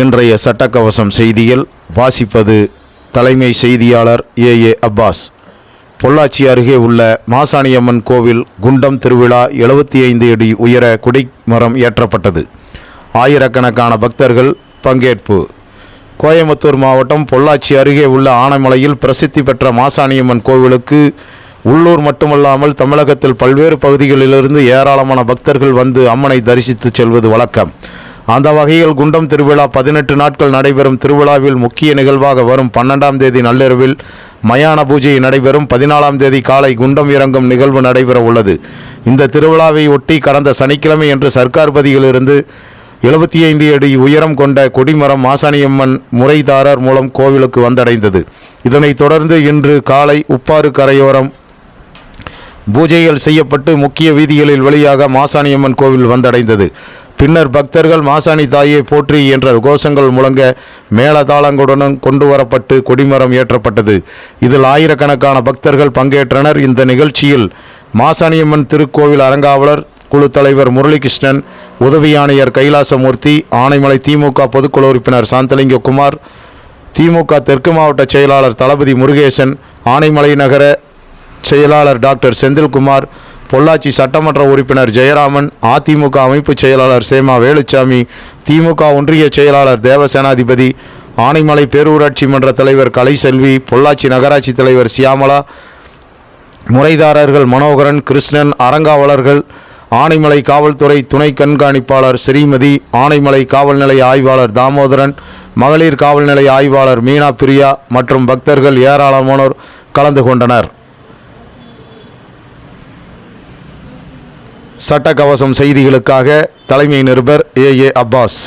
இன்றைய சட்டக்கவசம் செய்தியில் வாசிப்பது தலைமை செய்தியாளர் ஏ. ஏ. அப்பாஸ். பொள்ளாச்சி அருகே உள்ள மாசாணியம்மன் கோவில் குண்டம் திருவிழா எழுபத்தி ஐந்து அடி உயர குடிமரம் ஏற்றப்பட்டது. ஆயிரக்கணக்கான பக்தர்கள் பங்கேற்பு. கோயம்புத்தூர் மாவட்டம் பொள்ளாச்சி அருகே உள்ள ஆனைமலையில் பிரசித்தி பெற்ற மாசாணியம்மன் கோவிலுக்கு உள்ளூர் மட்டுமல்லாமல் தமிழகத்தில் பல்வேறு பகுதிகளிலிருந்து ஏராளமான பக்தர்கள் வந்து அம்மனை தரிசித்து செல்வது வழக்கம். அந்த வகையில் குண்டம் திருவிழா பதினெட்டு நாட்கள் நடைபெறும் திருவிழாவில் முக்கிய நிகழ்வாக வரும் பன்னெண்டாம் தேதி நள்ளிரவில் மயான பூஜை நடைபெறும். பதினாலாம் தேதி காலை குண்டம் இறங்கும் நிகழ்வு நடைபெற உள்ளது. இந்த திருவிழாவை ஒட்டி கடந்த சனிக்கிழமை என்று சர்க்கார் பதியிலிருந்து எழுபத்தி ஐந்து அடி உயரம் கொண்ட கொடிமரம் மாசாணியம்மன் முறைதாரர் மூலம் கோவிலுக்கு வந்தடைந்தது. இதனைத் தொடர்ந்து இன்று காலை உப்பாறு கரையோரம் பூஜைகள் செய்யப்பட்டு முக்கிய வீதிகளில் வழியாக மாசாணியம்மன் கோவில் வந்தடைந்தது. பின்னர் பக்தர்கள் மாசாணி தாயை போற்றி என்ற கோஷங்கள் முழங்க மேளதாளங்களுடன் கொண்டு வரப்பட்டு கொடிமரம் ஏற்றப்பட்டது. இதில் ஆயிரக்கணக்கான பக்தர்கள் பங்கேற்றனர். இந்த நிகழ்ச்சியில் மாசாணியம்மன் திருக்கோவில் அறங்காவலர் குழு தலைவர் முரளிகிருஷ்ணன் உதவி ஆணையர் கைலாசமூர்த்தி ஆனைமலை திமுக பொதுக்குழு உறுப்பினர் சாந்தலிங்ககுமார் திமுக தெற்கு மாவட்ட செயலாளர் தளபதி முருகேசன் ஆனைமலை நகர செயலாளர் டாக்டர் செந்தில்குமார் பொள்ளாச்சி சட்டமன்ற உறுப்பினர் ஜெயராமன் அதிமுக அமைப்பு செயலாளர் சேமா வேலுச்சாமி திமுக ஒன்றிய செயலாளர் தேவசேனாதிபதி ஆனைமலை பேரூராட்சி மன்ற தலைவர் கலைசெல்வி பொள்ளாச்சி நகராட்சி தலைவர் சியாமலா முறைதாரர்கள் மனோகரன் கிருஷ்ணன் அறங்காவலர்கள் ஆனைமலை காவல்துறை துணை கண்காணிப்பாளர் ஸ்ரீமதி ஆனைமலை காவல் நிலைய ஆய்வாளர் தாமோதரன் மகளிர் காவல் நிலைய ஆய்வாளர் மீனா பிரியா மற்றும் பக்தர்கள் ஏராளமானோர் கலந்து கொண்டனர். சட்டக்கவசம் செய்திகளுக்காக தலைமை நிருபர் ஏ ஏ அப்பாஸ்.